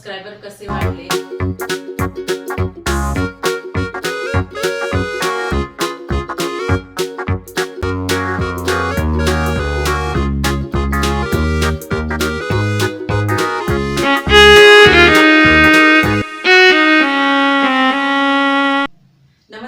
Subscriber कसे वाढले?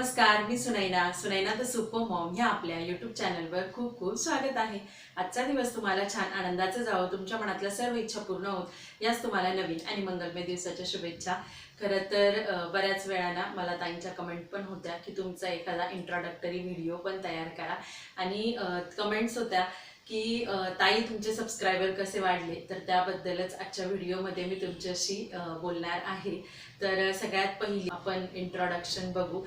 नमस्कार मी Sunaina. Sunaina the super mom ह्या आपल्या युट्यूब चॅनलवर खूप खूप स्वागत आहे. आजचा दिवस तुम्हाला छान आनंदाचा जावं. तुमच्या मनातल्या सर्व इच्छा पूर्ण होत. याच तुम्हाला नवीन आणि मंगलमय दिवसाच्या शुभेच्छा. खरं तर बऱ्याच वेळाना मला ताईंच्या कमेंट पण होत्या की तुमचा एखादा इंट्रोडक्टरी व्हिडिओ पण तयार करा. आणि कमेंट्स होत्या. की ताई तुमचे सबस्क्रायबर कसे वाढले? तर त्याबद्दलच आजच्या व्हिडिओमध्ये मी तुमच्याशी बोलणार आहे. तर सगळ्यात पहिली आपण इंट्रोडक्शन बघू.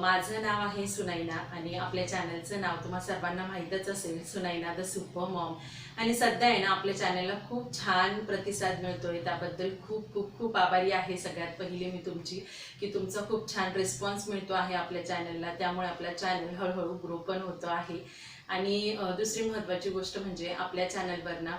माझं नाव आहे सुनैना आणि आपल्या चॅनलचं नाव तुम्हाला सर्वांना माहीतच असेल सुनैना द सुपर मॉम. आणि सध्या आहे ना आपल्या चॅनलला खूप छान प्रतिसाद मिळतोय. त्याबद्दल खूप खूप खूप आभारी आहे सगळ्यात पहिली मी तुमची की तुमचा खूप छान रिस्पॉन्स मिळतो आहे आपल्या चॅनलला त्यामुळे आपला चॅनल हळूहळू ग्रो पण होतो आहे. आणि दुसरी महत्त्वाची गोष्ट म्हणजे आपल्या चॅनलवर ना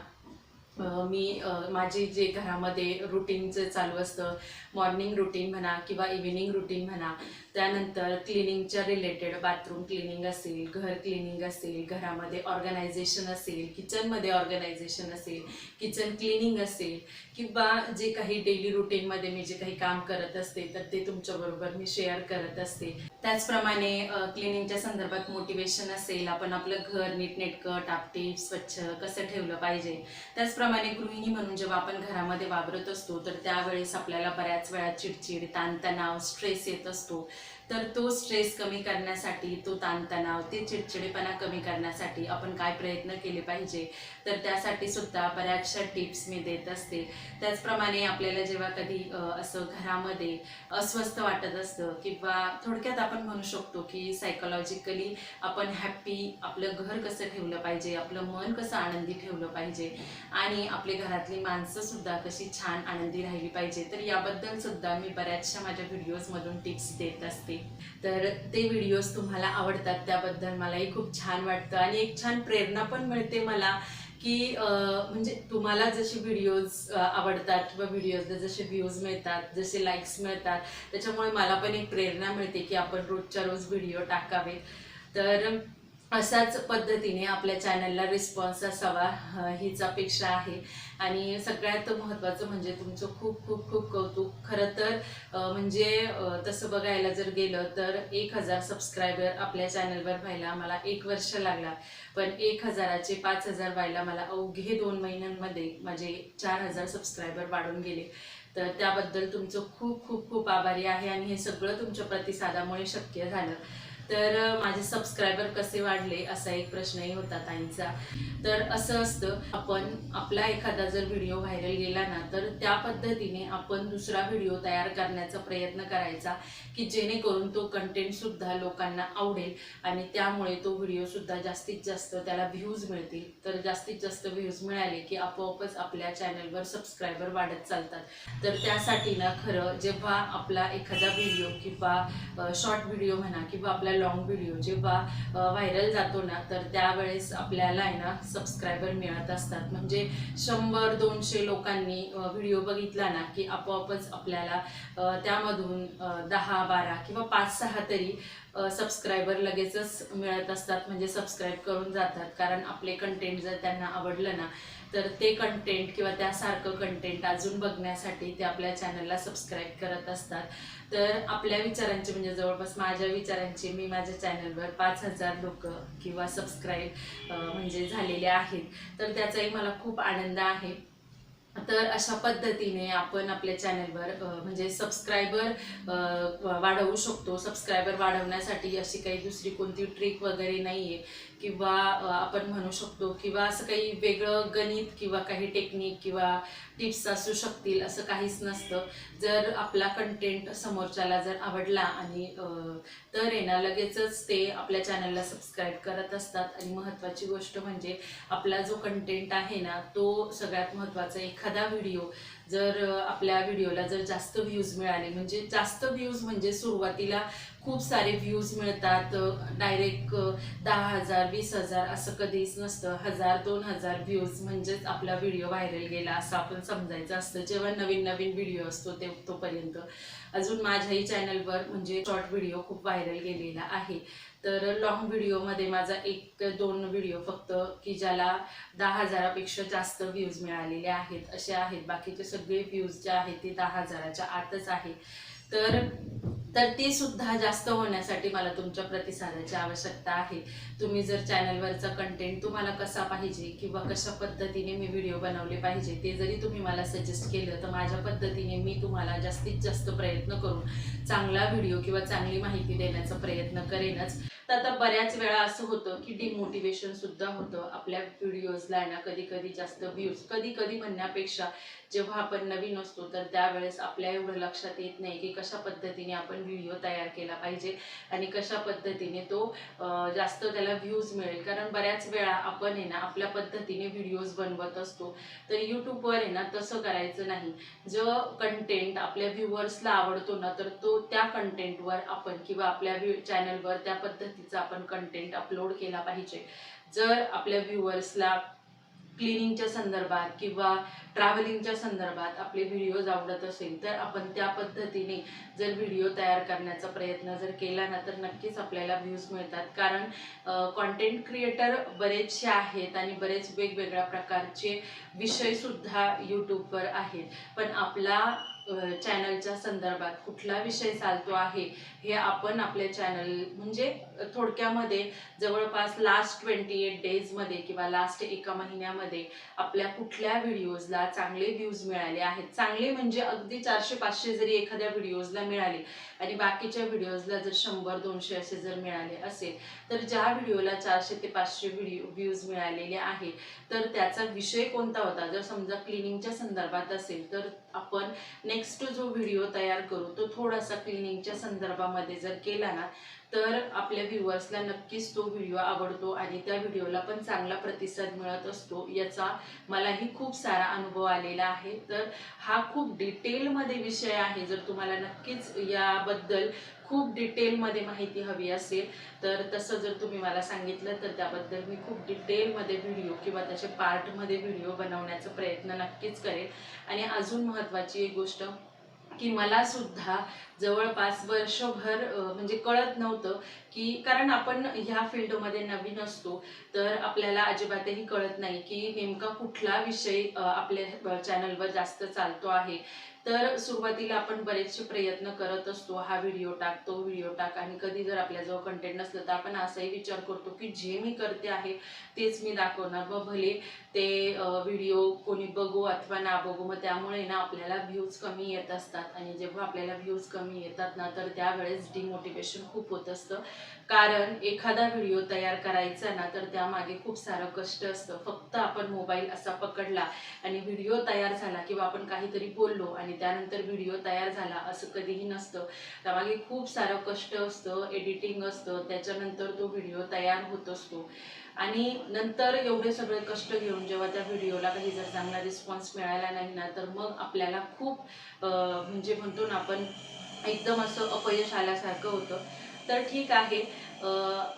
मी माझे माझी जे घरामध्ये रुटीनचं चालू असतं मॉर्निंग रुटीन म्हणा किंवा इव्हिनिंग रुटीन म्हणा त्यानंतर क्लिनिंगच्या रिलेटेड बाथरूम क्लिनिंग असेल घर क्लिनिंग असेल घरामध्ये ऑर्गनायझेशन असेल किचनमध्ये ऑर्गनायझेशन असेल किचन क्लिनिंग असेल किंवा जे काही डेली रुटीनमध्ये मी जे काही काम करत असते तर ते तुमच्याबरोबर मी शेअर करत असते. त्याचप्रमाणे क्लिनिंगच्या संदर्भात मोटिवेशन असेल आपण आपलं घर नीटनेटकं टापटीप स्वच्छ कसं ठेवलं पाहिजे? त्याचप्रमाणे गृहिणी म्हणून जेव्हा आपण घरामध्ये वावरत असतो तर त्यावेळेस आपल्याला बऱ्याच वेळा चिडचिड ताणतणाव स्ट्रेस येत असतो. तर तो स्ट्रेस कमी करण्यासाठी तो ताणतणाव ते चिडचिडेपणा कमी करण्यासाठी आपण काय प्रयत्न केले पाहिजे? तर त्यासाठी सुद्धा बऱ्याचशा टिप्स मी देत असते. त्याचप्रमाणे आपल्याला जेव्हा कधी असं घरामध्ये अस्वस्थ वाटत असतं किंवा थोडक्यात आपण म्हणू शकतो की सायकोलॉजिकली आपण हॅप्पी आपलं घर कसं ठेवलं पाहिजे आपलं मन कसं आनंदी ठेवलं पाहिजे आणि आपली घरातली माणसं सुद्धा कशी छान आनंदी राहिली पाहिजे. तर याबद्दल सुद्धा मी बऱ्याचशा माझ्या व्हिडिओजमधून टिप्स देत असते. तर ते व्हिडिओज तुम्हाला आवडतात त्याबद्दल मलाही खूप छान वाटतं आणि एक छान प्रेरणा पण मिळते मला की म्हणजे तुम्हाला जसे व्हिडिओज आवडतात किंवा व्हिडिओजला जसे व्ह्यूज मिळतात जसे लाईक्स मिळतात त्याच्यामुळे मला पण एक प्रेरणा मिळते की आपण रोजच्या रोज व्हिडिओ टाकावे. तर अशाच पद्धतीने आपल्या चॅनलला रिस्पॉन्स असावा हीच अपेक्षा आहे. आणि सगळ्यात महत्त्वाचं म्हणजे तुमचं खूप खूप खूप कौतुक. खरं तर म्हणजे तसं बघायला जर गेलं तर एक हजार सबस्क्रायबर आपल्या चॅनलवर व्हायला मला एक वर्ष लागला. पण एक हजाराचे पाच हजार व्हायला मला अवघे दोन महिन्यांमध्ये माझे चार हजार सबस्क्रायबर वाढून गेले. तर त्याबद्दल तुमचं खूप खूप खूप आभारी आहे आणि हे सगळं तुमच्या प्रतिसादामुळे शक्य झालं. तर माझे सबस्क्रायबर कसे वाढले असा एक प्रश्नही होता ताईंचा. तर असं असतं आपण आपला एखादा जर व्हिडिओ व्हायरल गेला ना तर त्या पद्धतीने आपण दुसरा व्हिडिओ तयार करण्याचा प्रयत्न करायचा की जेणेकरून तो कंटेंट सुद्धा लोकांना आवडेल आणि त्यामुळे तो व्हिडिओ सुद्धा जास्तीत जास्त त्याला व्ह्यूज मिळतील. तर जास्तीत जास्त व्ह्यूज मिळाले की आपोआपच आपल्या चॅनलवर सबस्क्रायबर वाढत चालतात. तर त्यासाठी ना खरं जेव्हा आपला एखादा व्हिडिओ किंवा शॉर्ट व्हिडिओ म्हणा किंवा आपल्या लॉंग व्हिडिओ जेव्हा व्हायरल जातो ना तर त्यावेळेस आपल्याला आहे ना सबस्क्रायबर मिळत असतात. म्हणजे शंभर दोनशे लोकांनी व्हिडिओ बघितला ना की आपोआपच आपल्याला त्यामधून दहा बारा किंवा पाच सहा तरी सबस्क्रायबर लगेचच मिळत असतात म्हणजे सबस्क्राईब करून जातात. कारण आपले कंटेंट जर त्यांना आवडलं ना तर ते कंटेंट किंवा त्यासारखं कंटेंट अजून बघण्यासाठी ते आपल्या चॅनलला सबस्क्राईब करत असतात. तर आपल्या विचारांचे म्हणजे जवळपास माझ्या विचारांचे मी माझ्या चॅनलवर पाच हजार लोक किंवा सबस्क्राईब म्हणजे झालेले आहेत. तर त्याचाही मला खूप आनंद आहे. तर अशा पद्धतीने आपण आपल्या चॅनलवर म्हणजे सबस्क्रायबर वाढवू शकतो. सबस्क्रायबर वाढवण्यासाठी अशी काही दुसरी कोणती ट्रिक वगैरे नाही आहे किंवा आपण म्हणू शकतो किंवा असं काही वेगळं गणित किंवा काही टेक्निक किंवा टिप्स असू शकतील असं काहीच नसतं. जर आपला कंटेंट समोरच्याला जर आवडला आणि तर येणार ना लगेचच ते आपल्या चॅनलला सबस्क्राईब करत असतात. आणि महत्त्वाची गोष्ट म्हणजे आपला जो कंटेंट आहे ना तो सगळ्यात महत्त्वाचा एखादा व्हिडिओ जर आपल्या व्हिडिओला जर जास्त व्ह्यूज मिळाले म्हणजे जास्त व्ह्यूज म्हणजे सुरुवातीला खूप सारे व्ह्यूज मिळतात. डायरेक्ट दहा हजार वीस हजार असं कधीच नसतं. हजार दोन हजार व्ह्यूज म्हणजेच आपला व्हिडिओ व्हायरल गेला असं आपण समजायचं असतं. जेव्हा नवीन नवीन व्हिडिओ असतो ते तोपर्यंत. अजून माझ्याही चॅनलवर म्हणजे शॉर्ट व्हिडिओ खूप व्हायरल गेलेला आहे. तर लॉंग व्हिडिओमध्ये माझा एक दोन व्हिडिओ फक्त की ज्याला दहा हजारापेक्षा जास्त व्ह्यूज मिळालेले आहेत. असे आहेत. बाकीचे सगळे व्ह्यूज जे आहेत ते दहा हजाराच्या आतच आहे. तर तर ती सुद्धा जास्त होण्यासाठी मला तुमच्या प्रतिसादाची आवश्यकता आहे. तुम्ही जर चॅनलवरचा कंटेंट तुम्हाला कसा पाहिजे किंवा कशा पद्धतीने मी व्हिडिओ बनवले पाहिजे ते जरी तुम्ही मला सजेस्ट केलं तर माझ्या पद्धतीने मी तुम्हाला जास्तीत जास्त प्रयत्न करून चांगला व्हिडिओ किंवा चांगली माहिती देण्याचा प्रयत्न करेनच. तर आता बऱ्याच वेळा असं होतं की डिमोटिवेशन सुद्धा होतं. आपल्या व्हिडिओजला ना कधी कधी जास्त व्ह्यूज कधी कधी म्हणण्यापेक्षा जेव्हा आपण नवीन असतो तर त्यावेळेस आपल्या एवढं लक्षात येत नाही की कशा पद्धतीने आपण व्हिडिओ तयार केला पाहिजे आणि कशा पद्धतीने तो जास्त त्याला व्ह्यूज मिळेल. कारण बऱ्याच वेळा आपण आहे ना आपल्या पद्धतीने व्हिडिओज बनवत असतो तर यूट्यूबवर आहे ना तसं करायचं नाही. जो कंटेंट आपल्या व्ह्युअर्सला आवडतो ना तर तो त्या कंटेंटवर आपण किंवा आपल्या चॅनलवर त्या पद्धतीचा आपण कंटेंट अपलोड केला पाहिजे. जर आपल्या व्ह्युअर्सला क्लिनिंगच्या संदर्भात किंवा ट्रॅव्हलिंगच्या संदर्भात आपले व्हिडिओज आवडत असेल तर आपण त्या पद्धतीने जर व्हिडिओ तयार करण्याचा प्रयत्न जर केला ना तर नक्कीच आपल्याला व्ह्यूज मिळतात. कारण कॉन्टेंट क्रिएटर बरेचसे आहेत आणि बरेच वेगवेगळ्या प्रकारचे विषयसुद्धा यूट्यूबवर आहेत. पण आपला चॅनलच्या संदर्भात कुठला विषय चालतो आहे हे आपण आपल्या चॅनल म्हणजे थोडक्यामध्ये जवळपास लास्ट ट्वेंटी एट डेजमध्ये किंवा लास्ट एका महिन्यामध्ये आपल्या कुठल्या व्हिडिओजला चांगले व्ह्यूज मिळाले आहेत. चांगले म्हणजे अगदी चारशे पाचशे जरी एखाद्या व्हिडिओजला मिळाले आणि बाकीच्या व्हिडिओजला जर शंभर दोनशे असे जर मिळाले असेल तर ज्या व्हिडिओला चारशे ते पाचशे व्हिडिओ व्ह्यूज मिळालेले आहे तर त्याचा विषय कोणता होता? जर समजा क्लिनिंगच्या संदर्भात असेल तर आपण नेक्स्ट जो व्हिडिओ तयार करू तो थोडासा क्लिनिंगच्या संदर्भामध्ये जर केला ना तर आपल्या व्ह्युअर्सला नक्कीच तो व्हिडिओ आवडतो आणि त्या व्हिडिओला पण चांगला प्रतिसाद मिळत असतो. याचा मलाही खूप सारा अनुभव आलेला आहे. तर हा खूप डिटेलमध्ये विषय आहे. जर तुम्हाला नक्कीच याबद्दल खूप डिटेलमध्ये माहिती हवी असेल तर तसं जर तुम्ही मला सांगितलं तर त्याबद्दल मी खूप डिटेलमध्ये व्हिडिओ किंवा त्याचे पार्टमध्ये व्हिडिओ बनवण्याचा प्रयत्न नक्कीच करेन. आणि अजून महत्त्वाची एक गोष्ट की मला सुद्धा जवळपास वर्षभर म्हणजे कळत नव्हतं की कारण आपण ह्या फील्डमध्ये नवीन असतो तर आपल्याला अजिबातही कळत नाही की नेमका कुठला विषय आपल्या चॅनलवर जास्त चालतो आहे. तर सुरुवातीला आपण बरेचसे प्रयत्न करत असतो हा व्हिडिओ टाक तो व्हिडिओ टाक. आणि कधी जर आपल्याजवळ कंटेंट नसलं तर आपण असाही विचार करतो की जे मी करते आहे तेच मी दाखवणार. व भले ते व्हिडिओ कोणी बघू अथवा ना बघू मग त्यामुळे ना आपल्याला व्ह्यूज कमी येत असतात. आणि जेव्हा आपल्याला व्ह्यूज कमी येतात ना तर त्यावेळेस डिमोटिवेशन खूप होत असतं. कारण एखादा व्हिडिओ तयार करायचा ना तर त्यामागे खूप सारं कष्ट असतं. फक्त आपण मोबाईल असा पकडला आणि व्हिडिओ तयार झाला किंवा आपण काहीतरी बोललो आणि त्यानंतर व्हिडिओ तयार झाला असं कधीही नसतं. त्यामागे खूप सारं कष्ट असतं एडिटिंग असतं त्याच्यानंतर तो व्हिडिओ तयार होत असतो. आणि नंतर एवढे सगळे कष्ट घेऊन जेव्हा त्या व्हिडिओला काही जर चांगला रिस्पॉन्स मिळाला नाही ना तर मग आपल्याला खूप म्हणजे म्हणतो ना आपण एकदम असं अपयश आल्यासारखं होतं. तर ठीक आहे.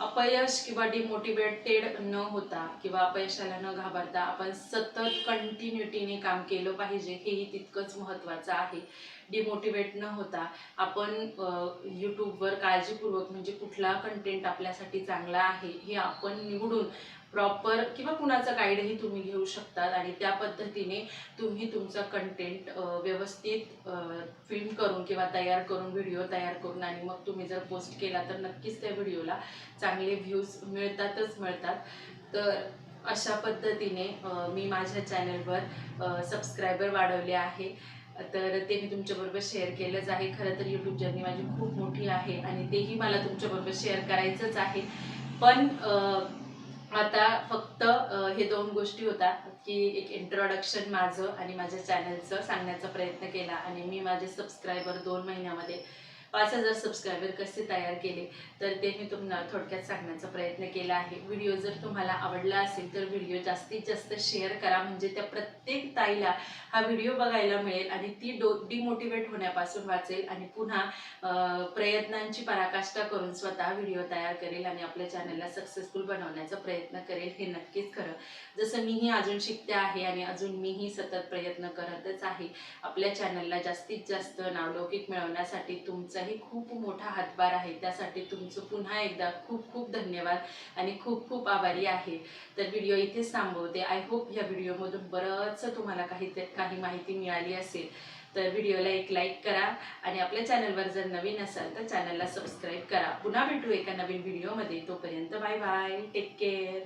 अपयश किंवा डिमोटिवेटेड न होता किंवा अपयशाला न घाबरता आपण सतत कंटिन्युटीने काम केलं पाहिजे हेही तितकंच महत्त्वाचं आहे. डिमोटिवेट न होता आपण यूट्यूबवर काळजीपूर्वक म्हणजे कुठला कंटेंट आपल्यासाठी चांगला आहे हे आपण निवडून प्रॉपर किंवा कुणाचा गाईडही तुम्ही घेऊ शकतात आणि त्या पद्धतीने तुम्ही तुमचा कंटेंट व्यवस्थित फिल्म करून किंवा तयार करून व्हिडिओ तयार करून आणि मग तुम्ही जर पोस्ट केला तर नक्कीच त्या व्हिडिओला चांगले व्ह्यूज मिळतातच मिळतात. तर अशा पद्धतीने मी माझ्या चॅनलवर सबस्क्रायबर वाढवले आहे. तर ते मी तुमच्याबरोबर शेअर केलंच आहे. खरं तर यूट्यूब जर्नी माझी खूप मोठी आहे आणि तेही मला तुमच्याबरोबर शेअर करायचंच आहे. पण आता फक्त हे दोन गोष्टी होत्या की एक इंट्रोडक्शन माझं आणि माझ्या चॅनलचं सांगण्याचा प्रयत्न केला आणि मी माझे सबस्क्रायबर दोन महिन्यामध्ये पाच हजार सबस्क्रायबर कसे तयार केले तर ते मी तुम्हाला थोडक्यात सांगण्याचा प्रयत्न केला आहे. व्हिडिओ जर तुम्हाला आवडला असेल तर व्हिडिओ जास्तीत जास्त शेअर करा. म्हणजे त्या प्रत्येक ताईला हा व्हिडिओ बघायला मिळेल आणि ती डो डिमोटिवेट होण्यापासून वाचेल आणि पुन्हा प्रयत्नांची पराकाष्ठा करून स्वतः व्हिडिओ तयार करेल आणि आपल्या चॅनलला सक्सेसफुल बनवण्याचा प्रयत्न करेल हे नक्कीच खरं. जसं मीही अजून शिकते आहे आणि अजून मीही सतत प्रयत्न करतच आहे आपल्या चॅनलला जास्तीत जास्त नावलौकिक मिळवण्यासाठी तुमचं तुमचाही खूप मोठा हातभार आहे. त्यासाठी तुमचं पुन्हा एकदा खूप खूप धन्यवाद आणि खूप खूप आभारी आहे. तर व्हिडिओ इथेच थांबवते. आय होप ह्या व्हिडिओमधून बरंचसं तुम्हाला काही काही माहिती मिळाली असेल. तर व्हिडिओला एक लाईक करा आणि आपल्या चॅनलवर जर नवीन असाल तर चॅनलला सबस्क्राईब करा. पुन्हा भेटू एका नवीन व्हिडिओमध्ये. तोपर्यंत बाय बाय टेक केअर